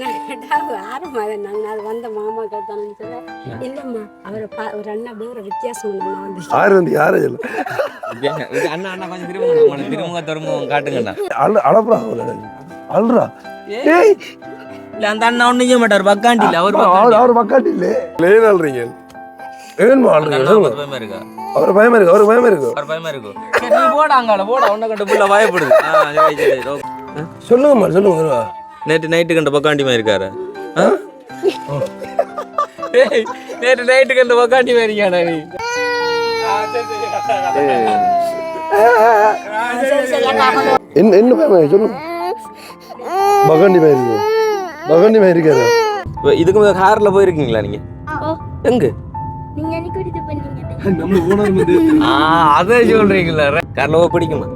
சொன்னா கேட்டா ஆறு மாதம் நாங்க அது வந்த மாமா கேட்டான்னு சொல்ல இல்லம்மா அவரை பா ஒரு அண்ணா வேற வித்தியாசம் நான் வந்து யாரு வந்து யாரும் இல்லை அண்ணா அண்ணா கொஞ்சம் திரும்ப திரும்ப திரும்ப காட்டுங்கண்ணா. அழ அழப்புறா அழுறா. ஏய். இல்ல அந்த அண்ணா ஒண்ணும் செய்ய மாட்டார் பக்காண்டி இல்ல அவர் அவர் அவர் பக்காட்டி இல்லை லேன் அழுறீங்க? ஏன்மா அழுறீங்க. பயமா இருக்கா? அவர் பயமா இருக்கு அவர் பயமா இருக்கு. அவர் பயமா இருக்கும் சரி, நீ போடா அங்கால போடா உன்ன கண்டு புள்ள பயப்படுது. சொல்லுங்கம்மா சொல்லுங்க சொல்லுங்க. நேற்று நைட்டு கண்ட பக்காண்டி மாதிரி இருக்காரு ஆ? ஏய், நேற்று நைட்டு கண்ட பக்காண்டி மாதிரி இருக்கானா நீ? என்ன என்ன பயமா? சொல்லுங்க பகண்டி மாதிரி இருக்கு பகண்டி மாதிரி இருக்காரு இப்ப இதுக்கு முதல்ல கார்ல போயிருக்கீங்களா நீங்க? எங்க? நம்ம ஓனர் வந்து ஆ அதை சொல்றீங்களா? கார்ல போய் பிடிக்குமா?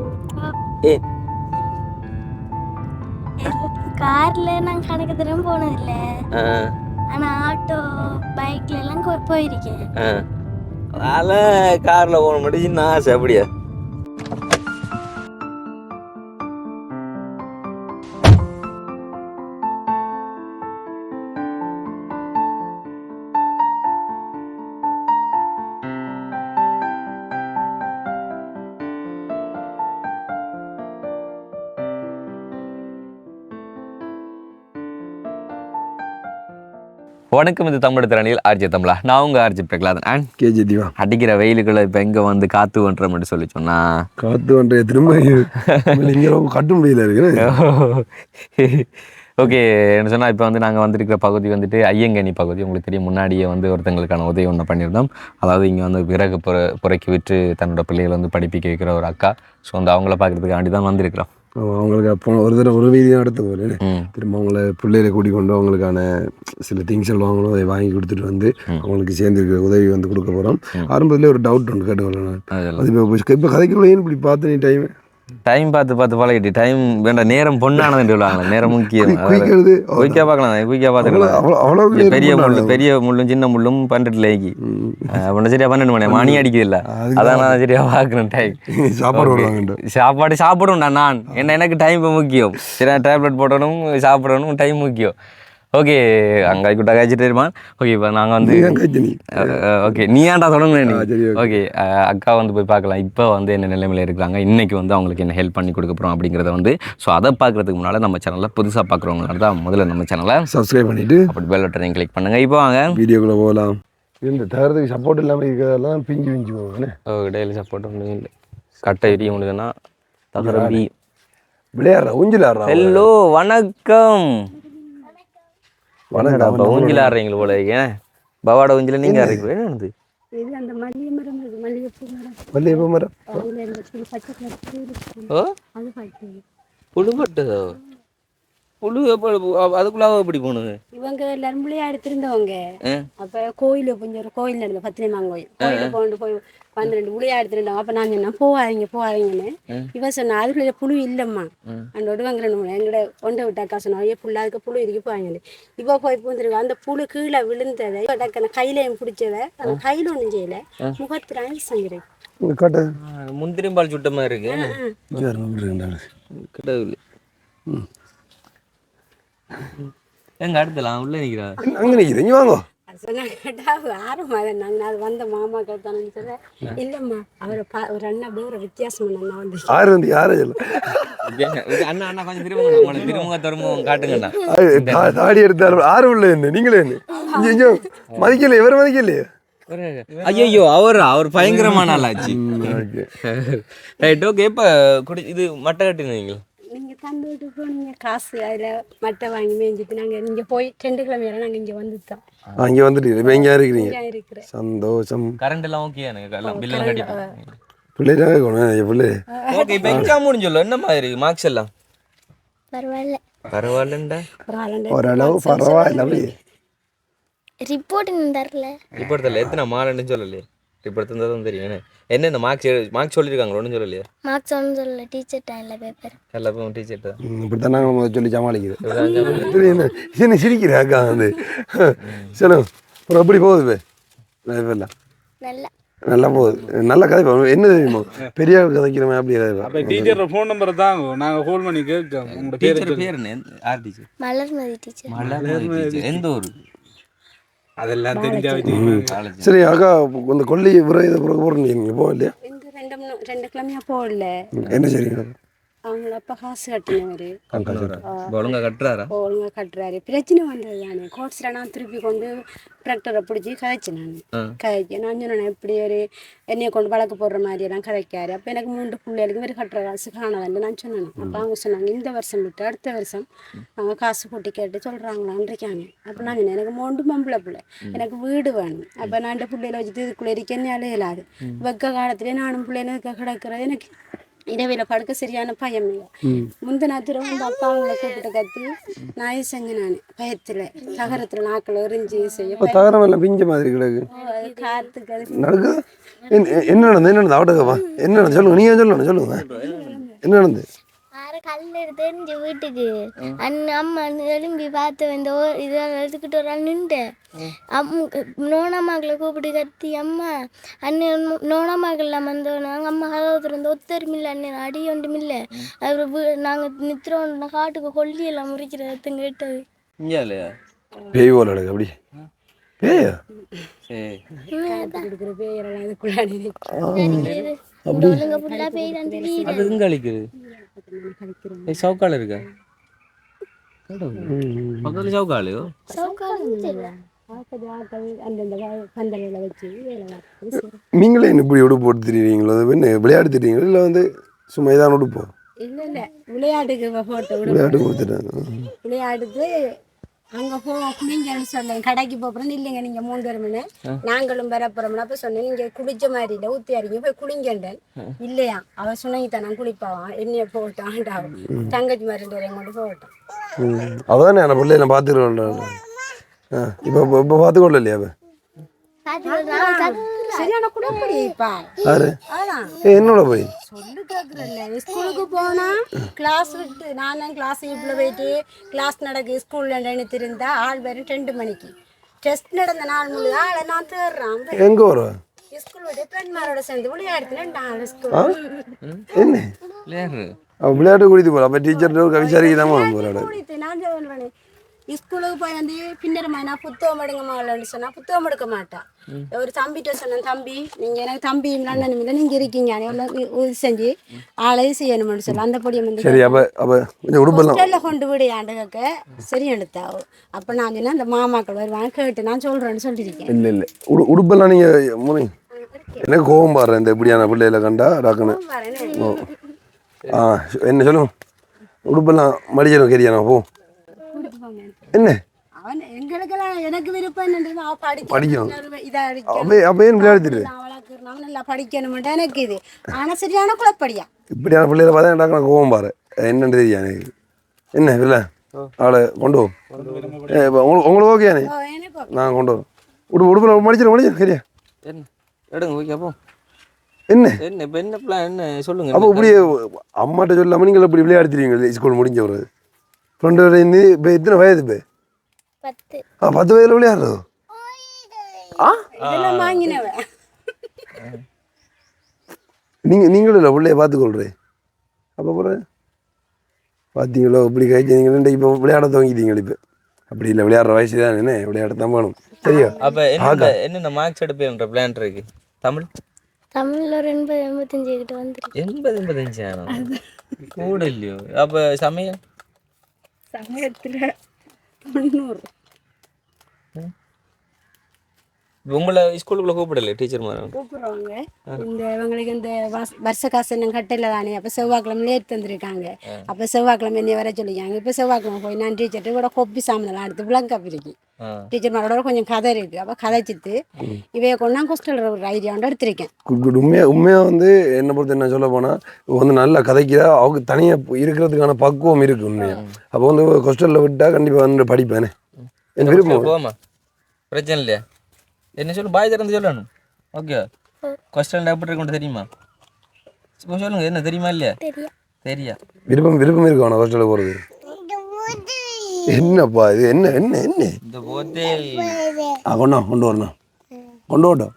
ஏ கார்ல நான் கணக்கு தரம் போனதில்ல. ஆனா ஆட்டோ பைக்ல எல்லாம் போயிருக்கேன். அதனால கார்ல போக முடியும் நான் ஆசை அப்படியா. வணக்கம் இது தமிழ் திறனில் ஆர்ஜி தமிழா. நான் உங்க RG Prahaladhan. And KG Deeva. அடிக்கிற வெயிலுக்குள்ள இப்ப எங்க வந்து காத்து வன்றோம்னு சொல்லி சொன்னா? காத்து வண்டைய திரும்ப இங்க ரொம்ப கட்டும் வெயில இருக்கு. ஓகே என்ன சொன்னா இப்போ வந்து நாங்கள் வந்திருக்கிற பகுதி வந்துட்டு ஐயங்கனி பகுதி. உங்களுக்கு தெரியும் முன்னாடியே வந்து ஒருத்தங்களுக்கான உதவி ஒன்று பண்ணியிருந்தோம். அதாவது இங்கே வந்து விறகு புற புறக்கி விட்டு தன்னோட பிள்ளைகளை வந்து படிப்பிக்க வைக்கிற ஒரு அக்கா. ஸோ வந்து அவங்கள பார்க்கறதுக்காண்டி தான் வந்திருக்கிறோம். அவங்களுக்கு அப்போ ஒரு தடவை ஒரு வீதியும் அடுத்த போல ம். திரும்ப அவங்கள பிள்ளைகளை கூட்டி கொண்டு அவங்களுக்கான சில திங்ஸ் எல்லாம் வாங்கணும் அதை வாங்கி கொடுத்துட்டு வந்து. அவங்களுக்கு சேர்ந்துருக்கிற உதவி வந்து கொடுக்க போகிறோம் ம். ஆரம்பத்திலே ஒரு டவுட் ஒன்று கேட்டுக்கொள்ள நான் அதெல்லாம். அது இப்போ இப்போ கதைக்குள்ளேயும் இப்படி பார்த்து நீ டைம் டைம் பார்த்து பார்த்து பழகிட்டு டைம் வேண்டாம் நேரம் பொண்ணானதுன்னு சொல்லுவாங்க நேரம் முக்கியம். குயிக்காக பார்க்கலாம் குயிக்காக பார்த்துக்கலாம். பெரிய முள்ளு பெரிய முள்ளும் சின்ன முள்ளும் பன்னெண்டு லேக்கி அப்படின்னா சரியா பன்னெண்டு மணி மணி அடிக்குது இல்ல அதான் நான் சரியா பார்க்கணும் டைம் சாப்பாடு சாப்பாடு சாப்பிடும்டா நான். என்ன எனக்கு டைம் இப்போ முக்கியம். சரி டேப்லெட் போடணும் சாப்பிடணும் டைம் முக்கியம். ஓகே அங்கே குட்டா காய்ச்சிட்டு இருப்பான் ஓகே இப்போ நாங்கள் வந்து ஓகே நீ. ஏன்டா தொடங்க. ஓகே அக்கா வந்து போய் பார்க்கலாம். இப்போ வந்து என்ன நிலைமையில இருக்கிறாங்க? இன்னைக்கு வந்து அவங்களுக்கு என்ன ஹெல்ப் பண்ணி கொடுக்க போகிறோம் அப்படிங்கிறத வந்து ஸோ அதை பார்க்கறதுக்கு முன்னால் நம்ம சேனலில் புதுசாக பார்க்குறவங்களால தான் முதல்ல நம்ம சேனலை சப்ஸ்கிரைப் பண்ணிட்டு அப்படி பெல் பட்டனையும் கிளிக் பண்ணுங்க. இப்போ வாங்க. வீடியோக்குள்ளே போகலாம். இந்த தகரத்துக்கு சப்போர்ட் இல்லாமல் இருக்கிறதெல்லாம் பிஞ்சு பிஞ்சு போவானே டெய்லி சப்போர்ட் ஒன்றும் இல்லை. கட்டை எரிய உண்டுதுன்னா தகரம்பி விளையாடுறா ஊஞ்சல் ஹலோ. வணக்கம். ஊஞ்சல் ஆடுறீங்களா போல பவாட ஊஞ்சல நீங்க என்ன? இது அந்த மல்லிகை மரம் இருக்கு மல்லிகைப்பூ மரம். மல்லிகைப்பூ மரம்? அதுல இந்த சின்ன பச்சை கலர் பூ இருக்கு. ஓ? அது பார்த்தீங்க புழுபட்டதோ புழு எப்போ அதுக்குள்ளாக எப்படி போகணுது இவங்க எல்லாரும் விளையாடி திருந்தவங்க ஆ. அப்ப கோயில கொஞ்சம் ஒரு கோயில் நடந்த பத்தினிமாங்க கோயில். கோயில கொண்டு போய் பன்னிரெண்டு விளையாடி திருந்தவங்க அப்ப நான் சொன்னேன் போகாதீங்க போகாதீங்கன்னு இவ சொன்னா அதுக்குள்ள புழு இல்லம்மா. அந்த ஒடுவாங்க எங்கட ஒண்டை விட்டாக்கா சொன்னா ஐயோ புள்ள அதுக்கு புழு இருக்கு போவாங்க இவ போய் பூந்துருக்கா அந்த புழு கீழே விழுந்ததை டக்குனு கையிலையும் பிடிச்சத அந்த கையில ஒண்ணும் செய்யல. முகத்துல ஐசங்கிரு இங்கே காட்டு. முந்திரி பால் சுட்ட மாதிரி இருக்கு. கடவுள். எங்க அடுத்தலாம்? உள்ள நிக்கிறா? அங்கே நிற்கிது இங்கே வாங்கோ. சொன்னா கேட்டா ஆறு மாதம் நாங்க அது வந்த மாமா கேட்டான்னு சொல்ல இல்லம்மா அவரை பா ஒரு அண்ணா வேற வித்தியாசம் அண்ணா வந்து யார் வந்து யாரும் இல்லை அண்ணா அண்ணா கொஞ்சம் திரும்ப திரும்ப திரும்ப காட்டுங்கண்ணா. தாடி எடுத்தாரு ஆறு உள்ள என்ன நீங்களே என்ன மதிக்கலையே இவர் மதிக்கலையே? ஐயோ அவர்? அவர் பயங்கரமான ஆளாச்சு. Right okay. இப்போ குடி இது மட்டை கட்டினீங்களா? நீங்க தந்து விட்டு போனீங்க காசு அதுல மட்டை வாங்கி மேய்ஞ்சிட்டு நாங்க இங்க போய் ரெண்டு கிழமையில நாங்க இங்க வந்துட்டோம். அங்கே வந்துட்டு இப்போ இருக்கிறீங்க? இங்க இருக்கிறேன். சந்தோஷம். கரண்ட் எல்லாம் ஓகே எனக்கு. எல்லாம் பில்லாம் கட்டிட்டேன் பிள்ளைங்க இருக்கணும் என் பிள்ளை. ஓகே இப்போ எக்ஸாம் முடிஞ்சല്ലോ என்ன மாதிரி மார்க்ஸ் எல்லாம்? பரவாயில்ல. பரவாயில்லண்டா. ஓரளவு பரவாயில்ல அப்படி ரிப்போர்ட் தரல. ரிப்போர்ட் தெரியல எத்தனை மாலன்னு சொல்லலையே? ரிப்போர்ட் தந்தால் தான் தெரியும். என்ன? என்ன இந்த மார்க்ஸ் மார்க்ஸ் சொல்லியிருக்காங்க ஒன்றும் சொல்லலையே? மார்க்ஸ் ஒன்றும் சொல்லல. டீச்சர் டைம்ல பேப்பர் எல்லாத்தையும் டீச்சர் தான் ம், இப்படித்தான் நாங்கள் சொல்லி சமாளிக்குது. என்ன சிரிக்கிற அக்கா வந்து? சொல்லுங்க அப்புறம் எப்படி போகுது எல்லாம் நல்லா நல்லா. போகுது. நல்ல கதை என்ன தெரியுமோ? பெரிய ஆள் கதைக்கிற மாதிரி அப்படியே கதை அப்ப டீச்சர் ஃபோன் நம்பரை தாங்க. நாங்க ஃபோன் பண்ணி கேட்கோம் உங்களோட டீச்சர் பேர் என்ன? யார் teacher. Malarmathi teacher. Malarmathi teacher. எந்த ஊர்? அதெல்லாம் தெரிஞ்சா வச்சு சரி அக்கா இந்த கொல்லி இதை பிறகு போகிறேன் நீங்கள் போக இல்லையா ரெண்டு ரெண்டு கிழமையா போடல என்ன சரிங்க அவங்கள அப்பா காசு கட்டினவர். ஒழுங்கா கட்டுறாரா? ஒழுங்கா கட்டுறாரு. பிரச்சனை வந்தது தானே. கோட்ஸில் நான் திருப்பி கொண்டு டிராக்டரை பிடிச்சி கதைச்சு நான். கதைக்க நான் சொன்னேன் இப்படி ஒரு என்னைய கொண்டு வழக்கு போடுற மாதிரி எல்லாம் கதைக்காரு. அப்போ எனக்கு மூன்று பிள்ளைகளுக்கு இவர் கட்டுற காசு காணவன்னு நான் சொன்னேன். அப்போ அவங்க சொன்னாங்க இந்த வருஷம் விட்டு அடுத்த வருஷம் அவங்க காசு கூட்டி கேட்டு சொல்கிறாங்களான்னு இருக்காங்க அப்போ நான் சொன்னேன் எனக்கு மூன்று பொம்பளை பிள்ளை. எனக்கு வீடு வேணும். அப்போ நான் இந்த பிள்ளைகளை வச்சுட்டு இதுக்குள்ளே இருக்க என்னாலே இயலாது. வெக்க காலத்திலே நானும் பிள்ளைகளுக்கு கிடக்கிறது எனக்கு இரவில படுக்க சரியான பயம் இல்லை. முந்தின திரம் வந்து அப்பா அவங்கள கூப்பிட்டு கத்தி நான் செஞ்சேன் நான். பயத்துல தகரத்துல நாக்கில் எரிஞ்சு செய்ய தகரம் எல்லாம் பிஞ்ச மாதிரி கிடக்கு. காத்துக்கு நடக்குது என்ன நடந்தது? என்ன நடந்தது? அவட்டக்கப்பா என்ன நடந்தது? சொல்லுங்க நீங்கள் சொல்லணும் சொல்லுங்க என்ன நடந்தது? கல் எறிஞ்சு வீட்டுக்கு. அண்ணன் அம்மா எழும்பி பார்த்து இந்த இதெல்லாம் எடுத்துக்கிட்டு ஒரு ஆள் நின்றுட்டேன் அம் நோனம்மாக்களை கூப்பிட்டு கத்தி அம்மா அண்ணன் நோனம்மாக்கள்லாம் வந்தோம். அம்மா கதவு திறந்து ஒத்தரும் இல்லை அண்ணன் அடி ஒன்றும் இல்லை. அப்புறம் நாங்கள் நித்திரோம் காட்டுக்கு கொல்லியெல்லாம் முறிக்கிற ரத்தம் கேட்டது. பேய் போல கிடக்கு அப்படி. பேயா? அது எங்க ஏய் சவுக்கால இருக்கா பக்கத்துல சவுக்காலையோ. நீங்களே என்ன இப்படி உடுப்பு போட்டு திரிவீங்களோ என்ன விளையாட்டு தெரியுங்களா இல்லை வந்து சும்மா இதான் உடுப்போம் இல்ல இல்ல விளையாட்டுக்கு போட்டோ விளையாட்டு கொடுத்துட்டாங்க விளையாடுது அங்க போ குளிங்கன்னு சொன்னேன் கடைக்கு போறோம் இல்லைங்க நீங்க மூணு பேர் மணி நாங்களும் வர போறோம்னு அப்ப சொன்னேன். நீங்க குளிச்ச மாதிரி இல்ல ஊத்தி அறிங்க போய் குளிங்கண்டேன். இல்லையா? அவ சுனங்கி தான் குளிப்பாவான் என்னைய போட்டான் தங்கச்சி மாதிரி ரெண்டு பேரையும் கொண்டு போகட்டும். ம். அதானே அந்த பிள்ளைய நான் பார்த்துக்கிறோம் ஆ. இப்போ இப்போ பார்த்துக்கொள்ள இல்லையா அப்போ சரியான குடப்படி யாரு? என்னோட போய்? சொல்லு கேக்குறல்ல ஸ்கூலுக்கு போனா கிளாஸ் விட்டு நானும் கிளாஸ் இப்படி போயிட்டு கிளாஸ் நடக்கு ஸ்கூல்ல நினைத்திருந்தா ஆள் வரும் ரெண்டு மணிக்கு. டெஸ்ட் நடந்த நாள் முழு ஆளை நான் தேடுறான். எங்கே ஸ்கூல் விட்டு பெண்மாரோட சேர்ந்து விளையாடுறேன் நாலு ஸ்கூல் என்ன? விளையாடுறது அவள் விளையாட்டு குடித்து போகிறா அப்போ டீச்சர்கிட்ட ஒரு விசாரிக்க தான் போகிறாடு கூடிட்டு நான் ஸ்கூலுக்கு போய் வந்து பின்னரமா நான் புத்தகம் எடுங்க மாடலன்னு சொன்னா புத்தகம் எடுக்க மாட்டா. ஒரு தம்பிகிட்ட சொன்னேன் தம்பி நீங்க எனக்கு தம்பி அண்ணனும் இல்லை நீங்க இருக்கீங்க இது செஞ்சு ஆளையும் செய்யணும்னு சொல்ல. அந்த பொடியை வந்து சரி அப்போ கொண்டு விடு ஆண்டுகக்க சரி எடுத்தாவோ அப்ப நான் சொன்னேன் அந்த மாமாக்கள் வருவாங்க கேட்டு நான் சொல்றேன்னு சொல்லியிருக்கேன். இல்லை இல்லை. உடு உடுப்பெல்லாம் நீங்கள் முனை. எனக்கு கோபம் பாடுறேன் இந்த இப்படியான பிள்ளையில கண்டா டாக்குன்னு? ஆ என்ன சொல்லுங்க? உடுப்பெல்லாம் மடிச்சிடும் கரியானா போ. என்ன? அவன் எங்களுக்கெல்லாம் எனக்கு விருப்பம் படிக்கணும். அப்போ அப்போ விளையாடுத்துட்டு அவன் நல்லா படிக்கணும்ட்டு எனக்கு இது. ஆனா சரியான குழப்படியா? இப்படியான பிள்ளைகளை பார்த்தா டாக்குன கோபம் பாரு. என்னன்னு தெரியா எனக்கு. என்ன இல்லை ஆளை கொண்டு போ. ஏ, இப்போ உங்களுக்கு உங்களுக்கு ஓகேண்ணே ஓ, எனக்கு நான் கொண்டு வரோம் உடுப்பு உடுப்பில் மடிச்சிடும் மடிச்சிடும் சரியா? என்ன? எடுங்க ஓகே அப்போ. என்ன? என்ன இப்போ என்ன பிளான் என்ன? சொல்லுங்க. அப்போ இப்படி அம்மாட்ட சொல்லாமல் நீங்கள் இப்படி ஸ்கூல் முடிஞ்ச ஒரு வயது இப்போ? பத்து. ஆ பத்து வயதில் விளையாடுறதோ? ஆ? நீங்கள் நீங்களும் இல்லை பிள்ளைய பார்த்துக்கொள்றே அப்போ அப்புறம் பார்த்தீங்களோ இப்படி கழிச்சீங்களே இப்போ விளையாட துவங்கிட்டீங்க இப்போ. அப்படி இல்லை விளையாடுற வயசு தான் என்ன விளையாட தான் வேணும். சரியா அப்போ என்னென்ன என்னென்ன மார்க்ஸ் எடுப்பேன்ற பிளான் இருக்கு? தமிழ்? தமிழில் ஒரு எண்பது எண்பத்தஞ்சு கிட்ட வந்துருக்கு. எண்பது எண்பத்தஞ்சு ஆனா? கூட இல்லையோ. அப்போ சமயம் சமயத்துல தொண்ணூறு உங்களை ஸ்கூலுக்குள்ள கூப்பிடல டீச்சர் மாதிரி கூப்பிடுவாங்க இந்த இவங்களுக்கு இந்த வருஷ காசு என்ன கட்டையில் தானே அப்போ செவ்வாய்க்கிழமை லேட் தந்திருக்காங்க. அப்போ செவ்வாய்க்கிழமை என்னைய வர சொல்லிக்காங்க இப்போ செவ்வாய்க்கிழமை போய் நான் டீச்சர்கிட்ட கூட கொப்பி சாமினெல்லாம் எடுத்து விளங்க பிரிக்கி. ஆ. டீச்சர் மாரோட கொஞ்சம் கதை இருக்குது அப்போ கதைச்சிட்டு இவைய கொண்டா ஹாஸ்டல் ஒரு ஐடியாவோட எடுத்திருக்கேன். உண்மையாக உண்மையாக வந்து என்னை பொறுத்து என்ன சொல்ல போனால் இப்போ வந்து நல்லா கதைக்கிறா. அவங்க தனியாக இருக்கிறதுக்கான பக்குவம் இருக்குது உண்மையாக அப்போ வந்து ஹாஸ்டலில் விட்டால் கண்டிப்பாக வந்து படிப்பேனே. என் விருப்பம் போமா பிரச்சனை இல்லையா? என்ன சொல்லு பாய் திறந்து சொல்லணும். ஓகே கொஸ்டின் எப்படி இருக்குன்னு தெரியுமா? இப்போ சொல்லுங்க என்ன தெரியுமா இல்லையா? தெரியா. விருப்பம் விருப்பம் இருக்கு அவனை ஹாஸ்டலில் போகிறது என்னப்பா இது? என்ன என்ன என்ன? இந்த போத்தேல் ஆ கொண்டா கொண்டு வரணும். கொண்டு வரட்டும்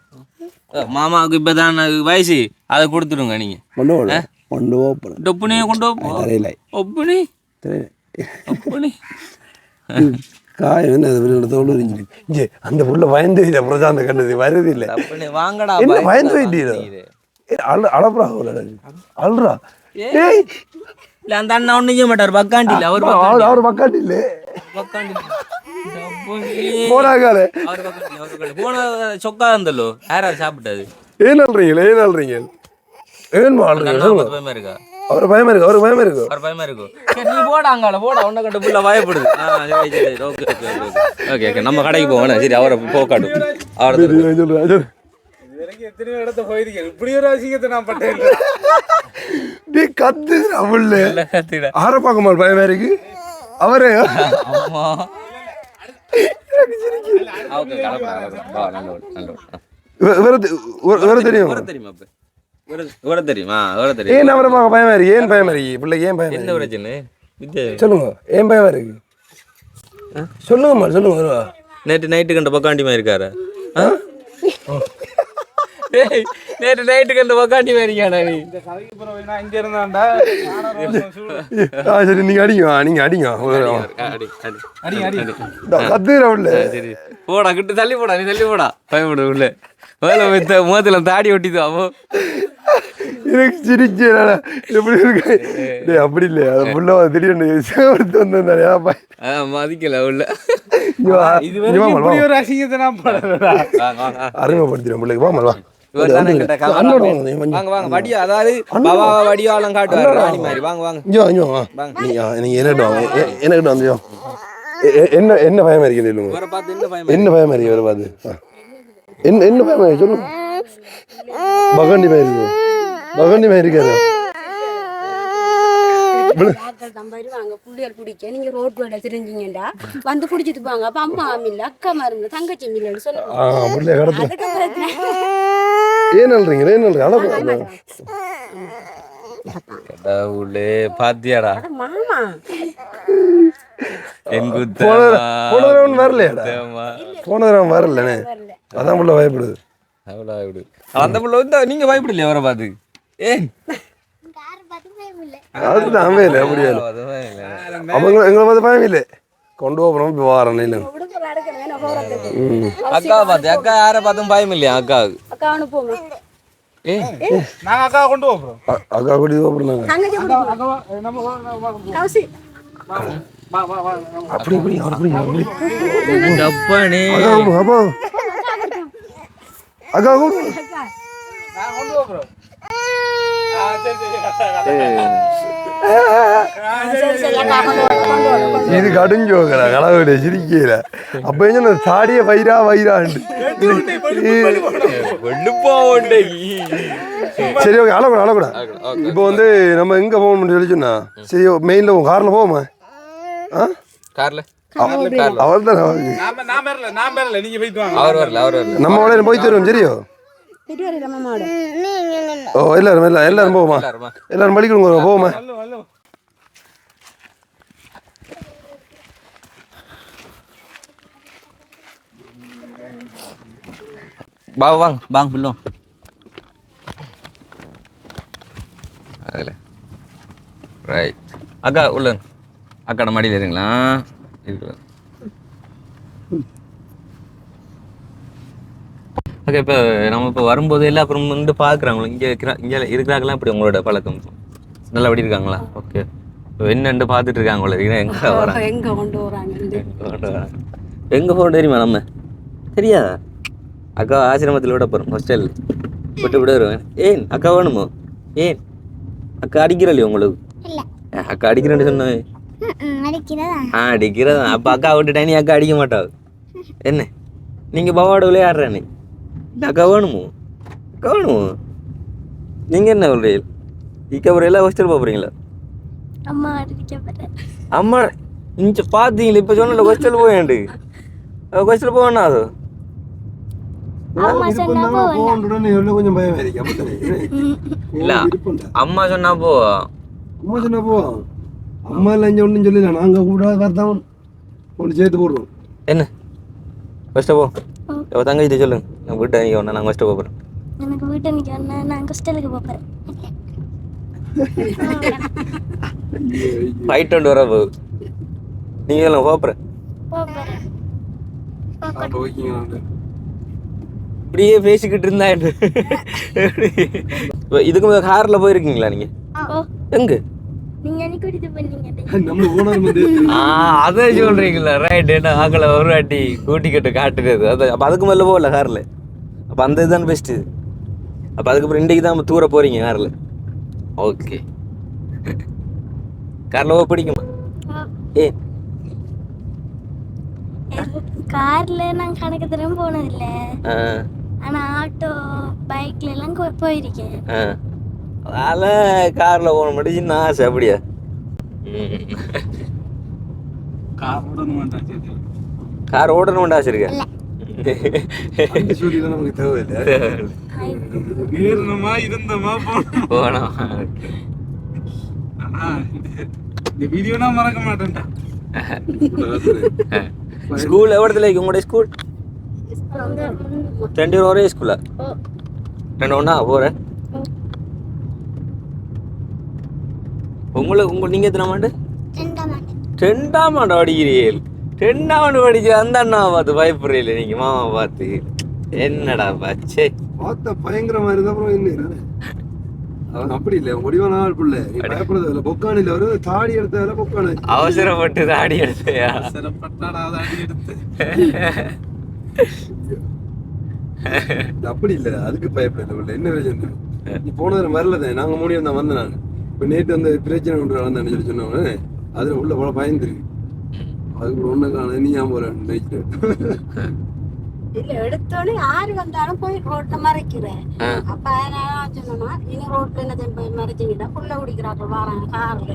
மாமாவுக்கு இப்பதான் வயசு. அதை கொடுத்துருங்க நீங்க. கொண்டு போட கொண்டு போகிறேன் டொப்புனே கொண்டு போ தெரியல. ஒப்புனி தெரியல. ஒப்புனி காயம் என்ன அது தோல் இங்கே அந்த புள்ள பயந்து இல்லை பிரசாந்த வருது இல்லை. என்ன பயந்து வைட்டீரோ அழ அழப்புறா அழுறா. ஏய். இல்ல அந்த அண்ணா ஒண்ணும் செய்ய மாட்டார் பக்காண்டி இல்ல அவர் அவர் இல்லை. பக்காண்டி போனாக்காலே இல்ல, அவர் பக்காண்டி போன சொக்கா இருந்தல்லோ யாராவது சாப்பிட்டாது? ஏன் அழுறீங்களே ஏன் அழுறீங்க? ஏன் வாழ்றீங்க இருக்கா அவர் பயமா இருக்கு அவர் பயமா இருக்கு. அவர் பயமா இருக்கும் சரி, நீ போடா அங்கால போடா உன்னை கண்டு ஃபுல்லா பயப்படுது. ஆ சரி சரி okay okay okay okay okay நம்ம கடைக்கு போவோம் சரி அவரை போக்காட்டும் அவரை எத்தனையோ இடத்த போயிருக்கேன். இப்படி ஒரு அசிங்கத்தை நான் பட்டேன் நீ கத்து அவள். கத்திட ஆற பார்க்க மாட்டேன் பயமா இருக்கு? அவரே. இவரை தெரியும்? வர தெரியுமா? வர தெரியுமா? ஏன் அவரை பார்க்க பயமா இருக்கு ஏன் பயமா இருக்கு பிள்ளைக்கு ஏன் பயமா என்ன பிரச்சனை சொல்லுங்க. ஏன் பயமா இருக்கு சொல்லுங்கம்மா சொல்லுங்க வருவா. நேற்று நைட்டு கண்ட பக்காண்டிமா இருக்காரு. நேற்று நைட்டு கண்ட பக்காண்டிமா இருக்காடா நீ. இங்க இருந்தாண்டா சரி நீங்க அடிங்க நீங்க அடிங்க அடி அடி அடி போடா கிட்ட தள்ளி போடா நீ தள்ளி போடா. பயப்படு உள்ள. வேலை வைத்த முகத்துல தாடி ஒட்டிது அவோ எனக்கு சிரிச்சேன் எப்படி இருக்கு? டேய் அப்படி இல்லையா அது வந்து திடீர்னு சேர்த்து வந்திருந்தாரு மதிக்கல உள்ள ஒரு அசிங்கத்தை நான் படலடா. அறிமுகப்படுத்திடும் பிள்ளைக்கு வா. மல்வா. என்ன பயமா இருக்கு என்ன பயம் என்ன பயமா இருக்கு இவரை பார்த்து. என்ன என்ன பயமா சொல்லுங்க பகண்டி மாதிரி இருக்கு பகண்டி மாதிரி தெரிஞ்சீங்கடா வந்து குடிச்சிட்டு போவாங்க அப்ப அம்மா இல்ல அக்கா மருந்து தங்கச்சி அல்றீங்க அளவு கடவுளே பாத்தியாடா மாமா போன தடவை வரலையாடா. போன தடவை வரலண்ணே அதான் புள்ள பயப்படுது. அந்த புள்ள வந்து நீங்க பயப்படலையா அவரை பார்த்து? ஏன் அதுதான் அவே இல்லை இல்லை. அவங்க எங்களை பார்த்து பயம் இல்லை கொண்டு போகிறோம் இப்போ அக்கா பார்த்து அக்கா யாரை பார்த்தும் பயம் இல்லையா அக்காவுக்கு அக்கா அனுப்புவோம் ஏ. நாங்க அக்கா கொண்டு போறோம் அக்கா அப்படி இப்படி அப்படி அப்படி அப்பா. அக்கா கொண்டு இது கடுஞ்சோக்கடா கடவுளே சிரிக்கல. அப்ப என்ன தாடிய வைரா உண்டை சரி ஓகே அழக்கூட அழக்கூட இப்போ வந்து நம்ம எங்க போகணும்னு சொல்லி சொன்னா? சரி மெயின்ல உங்க கார்ல போவோமா? கார்ல. அவர் தான் போயிட்டு அவர் வரல அவர் வரல. நம்ம உடனே போய் தருவோம் சரியோ திட்டு வரல மாமாவோட ஓ எல்லாரும்? எல்லாரும் எல்லாரும் போவோமா? எல்லாருமா? படிக்கணும் போவோமா வாங்க. வாங்க பிள்ளும் அதில். ரைட் அக்கா உள்ள அக்காட மடியில் இருங்களா ஓகே இப்போ நம்ம இப்போ வரும்போது எல்லாம் அப்புறம் வந்து பார்க்குறாங்களோ? இங்கே இருக்கிற இங்கே இருக்கிறாங்களா? இப்படி உங்களோட பழக்கம்? நல்லபடி இருக்காங்களா? ஓகே என்னண்டு பார்த்துட்டு இருக்காங்களோ எங்கே வராங்க? எங்க கொண்டு வராங்க? எங்கே போக தெரியுமா நம்ம? தெரியாதா? அக்கா ஆசிரமத்தில் விட போகிறோம் ஹாஸ்டல் விட்டு விட வருவேன். ஏன்? அக்கா வேணுமோ? ஏன்? அக்கா அடிக்கிறல்லையோ உங்களுக்கு? அக்கா அடிக்கிறேன்னு சொன்னேன் அடிக்கிறதா? அப்போ அக்கா விட்டுட்டா நீ அக்கா அடிக்க மாட்டாவு என்ன? நீங்கள் பவாட விளையாடுறேன்னு அக்கா வேணுமோ? அக்கா வேணுமோ? நீங்கள் என்ன சொல்றீங்க இக்கா ஒரு எல்லாம் ஹாஸ்டல் போகிறீங்களா அம்மா அம்மா இங்க பார்த்தீங்களா இப்போ சொன்னல ஹாஸ்டல் போயேண்டு ஹாஸ்டல் போவேண்ணா அது. அம்மா சொன்னா போவேன் இல்ல. அம்மா சொன்னா போ. அம்மா சொன்னா போவோம் அம்மா இல்லை இங்கே ஒன்றும் சொல்லல நாங்கள் கூட கரெக்டாக ஒன்று சேர்த்து போடுவோம் என்ன ஃபஸ்ட்டு போ இப்போ தங்கச்சி சொல்லுங்க நான் விட்டு இங்கே ஒன்றா நாங்கள் ஃபஸ்ட்டு போகிறோம் எனக்கு வீட்டை நிற்க நான் ஹாஸ்டலுக்கு போகிறேன் ஃபைட் கொண்டு வர போகுது நீங்களும் கோப்புறேன் போகிறேன் இப்படியே பேசிக்கிட்டு இருந்தா என்ன? இப்ப இதுக்கு கார்ல போயிருக்கீங்களா நீங்க ஓ எங்க அதை சொல்றீங்களா ரைட் என்ன ஆக்களை ஒரு வாட்டி கூட்டி கட்டு காட்டுறது அது. அப்போ அதுக்கு மேலே போகல காரில் அப்போ அந்த இதுதான் பெஸ்ட்டு அப்போ அதுக்கப்புறம் இன்றைக்கு தான் நம்ம தூர போகிறீங்க காரில் ஓகே காரில் பிடிக்குமா? ஏ. கார்ல நான் கணக்கு தரம் போனதில்லை. ஆ. ஆனா ஆட்டோ பைக்ல எல்லாம் போயிருக்கேன். அதனால் காரில் போக மாட்டேன் சின்ன ஆசை அப்படியா? ம் கார் ஓடணும்னு ஆசை இருக்கா? அந்த சூழ்நிலை நமக்கு தேவையில்லை. ஏறினமா இருந்தமா போனோம்? போனோம். இந்த- வீடியோனா மறக்க மாட்டேன்டா. ஸ்கூல் எவ்வளோத்துல உங்களுடைய ஸ்கூல்? ரெண்டு ஒரே ஸ்கூலா? ரெண்டு ஒன்றா போகிறேன் உங்களுக்கு உங்க நீங்கள் எத்தனை ஆண்டு? ரெண்டாம் ஆண்டு. படிக்கிறீர்கள் ரெண்டாம் ஆண்டு படிச்சு அந்த அண்ணாவை பார்த்து பயப்படுறீங்களே நீங்கள் மாமா பார்த்து. என்னடா பச்சே. பார்த்த பயங்கரமா இருந்தா அப்புறம் என்ன அவன் அப்படி இல்லை முடிவான ஆள் பிள்ளை. நீ பயப்படுறது இல்லை. பொக்கானில் வரும் தாடி எடுத்ததில்ல பொக்கானு. அவசரப்பட்டு தாடி எடுத்தையா? எடுத்து. இது அப்படி இல்லை அதுக்கு பயப்படல. பிள்ளை என்ன பிரச்சனை நீ போன வரல தான். நாங்கள் மூணு தான் வந்தேன் நான். இப்போ நேற்று அந்த பிரச்சனை கொண்டு வந்தேன்னு சொல்லி சொன்னவனே அதில் உள்ள போல பயந்துருக்கு அதுக்கு ஒன்று காண நீ ஏன் போகிறேன் நினைக்கிறேன் இல்ல எடுத்தோடனே யாரு வந்தாலும் போய் ரோட்ல மறைக்கிறேன். அப்ப சொன்னா நீங்க ரோட்ல என்ன போய் மறைச்சிக்கிட்டா புள்ள குடிக்கிறாங்க வராங்க கார்ல.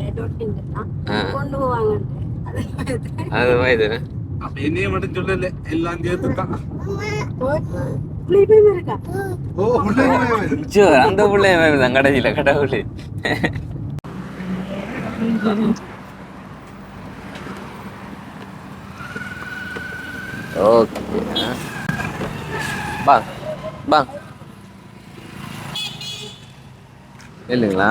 கொண்டு போவாங்க அது அது மாதிரி அப்ப என்னைய மட்டும் சொல்லல எல்லாம் சேர்த்துட்டான் அந்த பிள்ளைய கடைசியில் கடவுளே. ஓகே பா பா இல்லைங்களா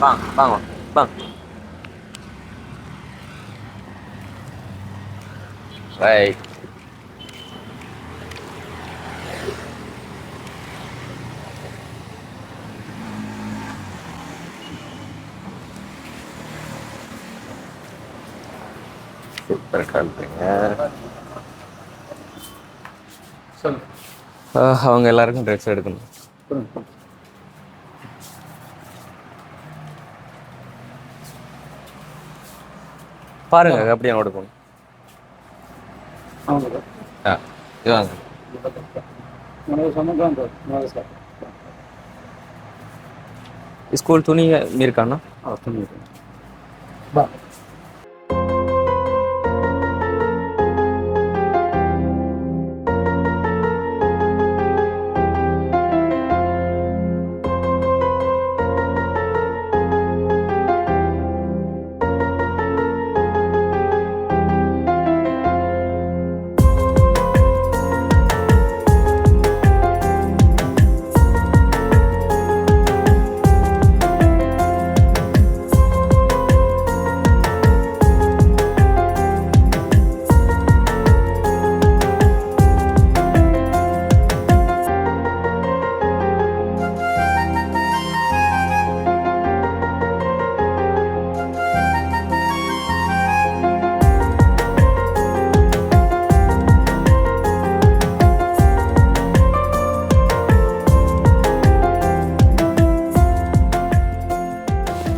வாங்க வாங்க வாங்க ரைட் சூப்பர் காட்டுறீங்க அவங்க எல்லாருக்கும் ட்ரெஸ் எடுக்கணும் பாருங்க அப்படியே கொடுக்கணும் ஆ இது வாங்க స్కూల్ తుని మీరు కన్నా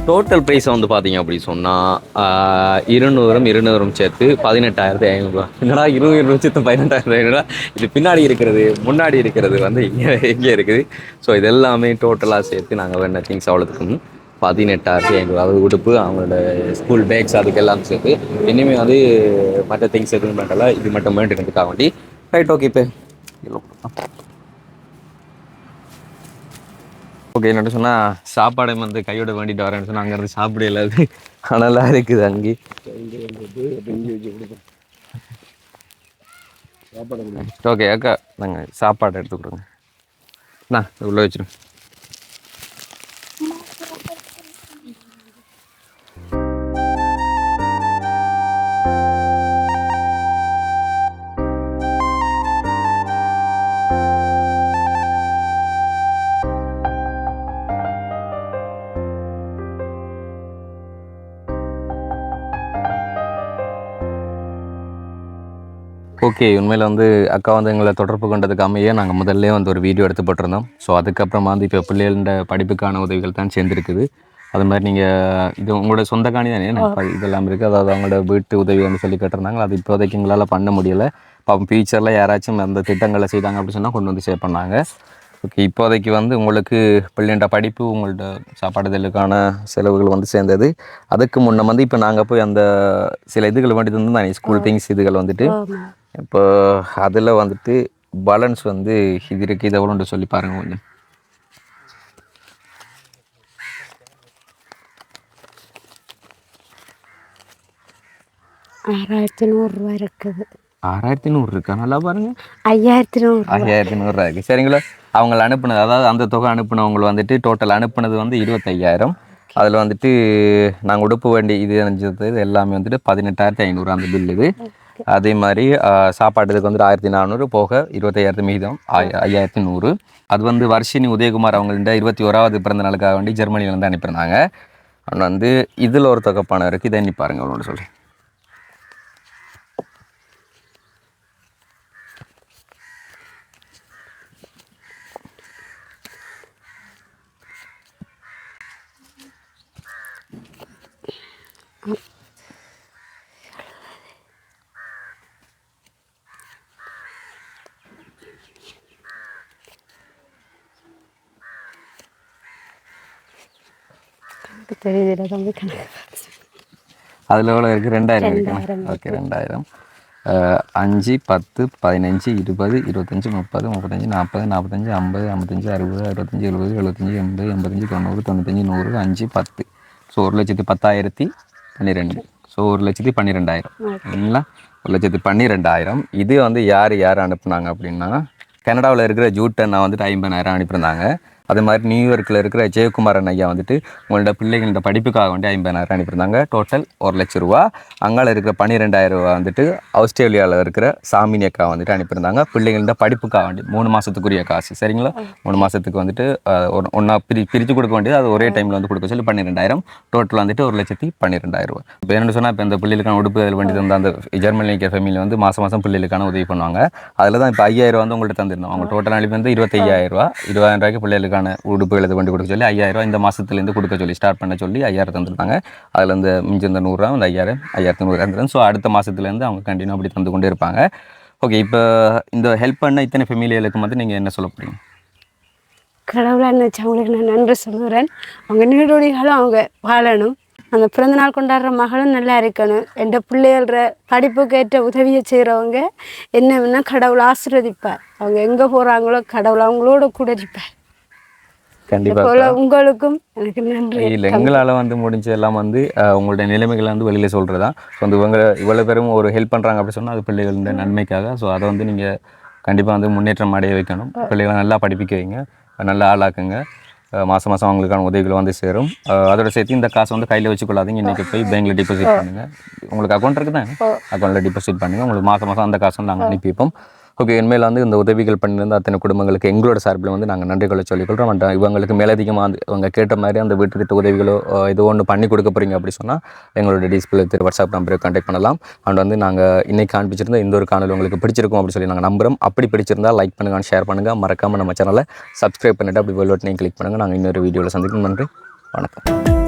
டோட்டல் ப்ரைஸ் வந்து பார்த்தீங்க அப்படி சொன்னால் இருநூறும் இருநூறும் சேர்த்து பதினெட்டாயிரத்தி ஐநூறுரூவா என்னடா இருபது இருநூறு சேர்த்து பதினெட்டாயிரத்தி ஐநூறுரூவா இது பின்னாடி இருக்கிறது முன்னாடி இருக்கிறது வந்து இங்கே இங்கே இருக்குது. ஸோ இது எல்லாமே டோட்டலாக சேர்த்து நாங்கள் வேண திங்ஸ் அவ்வளோத்துக்கும் பதினெட்டாயிரத்தி ஐநூறு அது உடுப்பு அவங்களோட ஸ்கூல் பேக்ஸ் அதுக்கெல்லாம் சேர்த்து. இனிமேல் வந்து மற்ற திங்ஸ் எதுவும் பண்ணல இது மட்டும் வேண்டிக்கிறதுக்காக வேண்டி. ரைட் ஓகே இப்போ. ஓகே என்ன சொன்னால் சாப்பாடை வந்து கையோட வேண்டிட்டு வரேன்னு சொன்னால் அங்கேருந்து சாப்பிட இல்லாது. அனலாக இருக்குது அங்கே ஓகே அக்கா நாங்கள் சாப்பாடு எடுத்து கொடுங்க. நான் உள்ளே வச்சிருங்க. ஓகே உண்மையில் வந்து அக்கா வந்து எங்களை தொடர்பு கொண்டதுக்கு அமைய நாங்கள் முதல்ல வந்து ஒரு வீடியோ எடுத்து போட்டிருந்தோம். ஸோ அதுக்கப்புறமா வந்து இப்போ பிள்ளைகளோட படிப்புக்கான உதவிகள் தான் சேர்ந்துருக்குது. அது மாதிரி நீங்கள் இது உங்களோட சொந்த காணி தானே? இப்ப இதெல்லாம் இருக்குது அதாவது அவங்களோட வீட்டு உதவி வந்து சொல்லி கேட்டிருந்தாங்க அது இப்போதைக்கு எங்களால் பண்ண முடியலை. பாப்போம் ஃபியூச்சரில் யாராச்சும் அந்த திட்டங்களை செய்தாங்க அப்படின்னு சொன்னால் கொண்டு வந்து சேவ் பண்ணாங்க. ஓகே இப்போதைக்கு வந்து உங்களுக்கு பிள்ளைண்ட படிப்பு உங்கள்ட்ட சாப்பாடுதலுக்கான செலவுகள் வந்து சேர்ந்தது. அதுக்கு முன்ன வந்து இப்போ நாங்கள் போய் அந்த சில இதுகள் வேண்டி தந்து தானே? ஸ்கூல் திங்ஸ் இதுகள் வந்துட்டு. இப்போ அதில் வந்துட்டு பேலன்ஸ் வந்து இது இருக்குது இதை எவ்வளோன்னு சொல்லி பாருங்க கொஞ்சம். ஆறாயிரத்தி நூறுரூவா இருக்குது. ஆறாயிரத்தி நூறு இருக்கா? நல்லா பாருங்க. ஐயாயிரத்தி நூறு ஐயாயிரத்தி நூறுரூவா இருக்குது சரிங்களா? அவங்கள அனுப்புனது அதாவது அந்த தொகை அனுப்புனவங்க வந்துட்டு டோட்டல் அனுப்புனது வந்து இருபத்தையாயிரம். அதில் வந்துட்டு நாங்கள் உடுப்பு வண்டி இது அணிஞ்சது எல்லாமே வந்துட்டு பதினெட்டாயிரத்தி ஐநூறு அந்த பில் இது. அதே மாதிரி சாப்பாட்டுக்கு வந்து ஆயிரத்தி நானூறு போக இருபத்தையாயிரத்து மீதம் ஆய் ஐயாயிரத்தி நூறு. அது வந்து வர்ஷினி உதயகுமார் அவங்கள்ட்ட இருபத்தி ஓராவது பிறந்த நாளுக்காக வேண்டி ஜெர்மனியிலேருந்து அனுப்பியிருந்தாங்க. அவன் வந்து இதில் ஒரு தொகை இருக்குது இதை எண்ணி பாருங்கள் அவனோட சொல்லி. எனக்கு தெரியுது தம்பி கணக்கு அதில் எவ்வளோ இருக்குது ரெண்டாயிரம் இருக்கு. ஓகே ரெண்டாயிரம். அஞ்சு பத்து பதினஞ்சு இருபது இருபத்தஞ்சி முப்பது முப்பத்தஞ்சு நாற்பது நாற்பத்தஞ்சு ஐம்பது ஐம்பத்தஞ்சு அறுபது அறுபத்தஞ்சு எழுபது எழுபத்தஞ்சு எண்பது எண்பத்தஞ்சு தொண்ணூறு தொண்ணூத்தஞ்சு நூறு அஞ்சு பத்து. ஸோ ஒரு லட்சத்தி பத்தாயிரத்தி பன்னிரெண்டு. ஸோ ஒரு லட்சத்தி பன்னிரெண்டாயிரம். சரிங்களா? ஒரு லட்சத்தி பன்னிரெண்டாயிரம். இது வந்து யார் யார் அனுப்புனாங்க அப்படின்னா கனடாவில் இருக்கிற ஜூட்டன் வந்துட்டு ஐம்பதாயிரம் அனுப்பியிருந்தாங்க. அதே மாதிரி நியூயார்க்கில் இருக்கிற ஜெயக்குமாரன் ஐயா வந்துட்டு உங்களோட பிள்ளைகளோட படிப்புக்காக வேண்டி ஐம்பதாயிரம் அனுப்பியிருந்தாங்க. டோட்டல் ஒரு லட்ச ரூபா. அங்கால இருக்கிற பன்னிரெண்டாயிரம் ரூபா வந்துட்டு ஆஸ்திரேலியாவில் இருக்கிற சாமினி அக்கா வந்துட்டு அனுப்பியிருந்தாங்க. பிள்ளைகளோட படிப்புக்காக வேண்டி மூணு மாதத்துக்குரிய காசு. சரிங்களா? மூணு மாதத்துக்கு வந்துட்டு ஒன்றா பிரி பிரித்து கொடுக்க வேண்டியது. அது ஒரே டைமில் வந்து கொடுக்க சொல்லி பன்னிரெண்டாயிரம். டோட்டல் வந்துட்டு ஒரு லட்சத்தி பன்னிரெண்டாயிரம் ரூபா இப்போ என்னென்னு சொன்னால் இப்போ இந்த பிள்ளைகளுக்கான உடுப்பு அதில் வேண்டி தந்த அந்த ஜெர்மனி நிற்கிற ஃபேமிலி வந்து மாதம் மாதம் பிள்ளைகளுக்கான உதவி பண்ணுவாங்க. அதில் தான் இப்போ ஐயாயிரம் வந்து உங்கள்கிட்ட தந்திருந்தோம். அவங்க டோட்டல் அனுப்பி வந்து இருபத்தையாயிரம் ரூபா இருபதாயிரம் ரூபாய்க்கு அதுக்கான உடுப்புகள் இது பண்ணி கொடுக்க சொல்லி ஐயாயிரம் இந்த மாதத்துலேருந்து கொடுக்க சொல்லி ஸ்டார்ட் பண்ண சொல்லி ஐயாயிரம் தந்துருந்தாங்க அதில் இந்த மிஞ்சி நூறுரூவா அந்த ஐயாயிரம் ஐயாயிரத்தி நூறு தந்துடும். ஸோ அடுத்த மாதத்துலேருந்து அவங்க கண்டினியூ அப்படி தந்து கொண்டே இருப்பாங்க. ஓகே இப்போ இந்த ஹெல்ப் பண்ண இத்தனை ஃபெமிலியலுக்கு வந்து நீங்கள் என்ன சொல்ல முடியும் கடவுளாக நினச்சி அவங்களுக்கு நான் நன்றி சொல்லுறேன். அவங்க நீடோடிகளும் அவங்க வாழணும் அந்த பிறந்த நாள் கொண்டாடுற மகளும் நல்லா இருக்கணும். எந்த பிள்ளைகள படிப்புக்கு ஏற்ற உதவியை செய்கிறவங்க என்ன வேணால் கடவுள் ஆசீர்வதிப்பார். அவங்க எங்கே போகிறாங்களோ கடவுள் அவங்களோட கூட இருப்பார். கண்டிப்பாக உங்களுக்கும் எனக்கு நன்றி இல்லை எங்களால் வந்து முடிஞ்ச எல்லாம் வந்து உங்களுடைய நிலைமைகளை வந்து வெளியில் சொல்கிறதா ஸோ வந்து இவங்க இவ்வளோ பேரும் ஒரு ஹெல்ப் பண்ணுறாங்க அப்படி சொன்னால் அது பிள்ளைகளோட நன்மைக்காக. ஸோ அதை வந்து நீங்கள் கண்டிப்பாக வந்து முன்னேற்றம் அடைய வைக்கணும். பிள்ளைகளை நல்லா படிப்பிக்க வைங்க நல்லா ஆளாக்குங்க. அஹ், மாதம் மாதம் அவங்களுக்கான உதவிகள் வந்து சேரும். அதோட சேர்த்து இந்த காசை வந்து கையில் வச்சுக்கொள்ளாதீங்க. இன்றைக்கி போய் பேங்க்கில் டிபாசிட் பண்ணுங்கள் உங்களுக்கு அக்கௌண்ட் இருக்குது தானே அக்கௌண்ட்டில் டிபாசிட் பண்ணுங்கள் உங்களுக்கு மாதம் மாதம் அந்த காசை நாங்கள் அனுப்பி வைப்போம். ஓகே இனிமேல் வந்து இந்த உதவிகள் பண்ணியிருந்த அத்தனை குடும்பங்களுக்கு எங்களோட சார்பில் வந்து நாங்கள் நன்றிகளை சொல்லிக்கொள்கிறோம் and இவங்களுக்கு மேலதிகமாக அந்த இவங்க கேட்ட மாதிரி அந்த வீட்டு திட்ட உதவிகளோ ஏதோ ஒன்று பண்ணி கொடுக்க போகிறீங்க அப்படி சொன்னால் எங்களோட டிஸ்பிளே திரு வாட்ஸ்அப் நம்பரை கான்டாக்ட் பண்ணலாம். அண்ட் வந்து நாங்கள் இன்றைக்கி காண்பிச்சிருந்த இந்த ஒரு காணொலி உங்களுக்கு பிடிச்சிருக்கும் அப்படின்னு சொல்லி நாங்கள் நம்புகிறோம் அப்படி பிடிச்சிருந்தால் லைக் பண்ணுங்க ஷேர் பண்ணுங்கள் மறக்காமல் நம்ம சேனலை சப்ஸ்கிரைப் பண்ணிவிட்டு அப்படி பெல் கிளிக் பண்ணுங்கள் நாங்கள் இன்னொரு வீடியோவில் சந்திக்கும் நன்றி. வணக்கம்.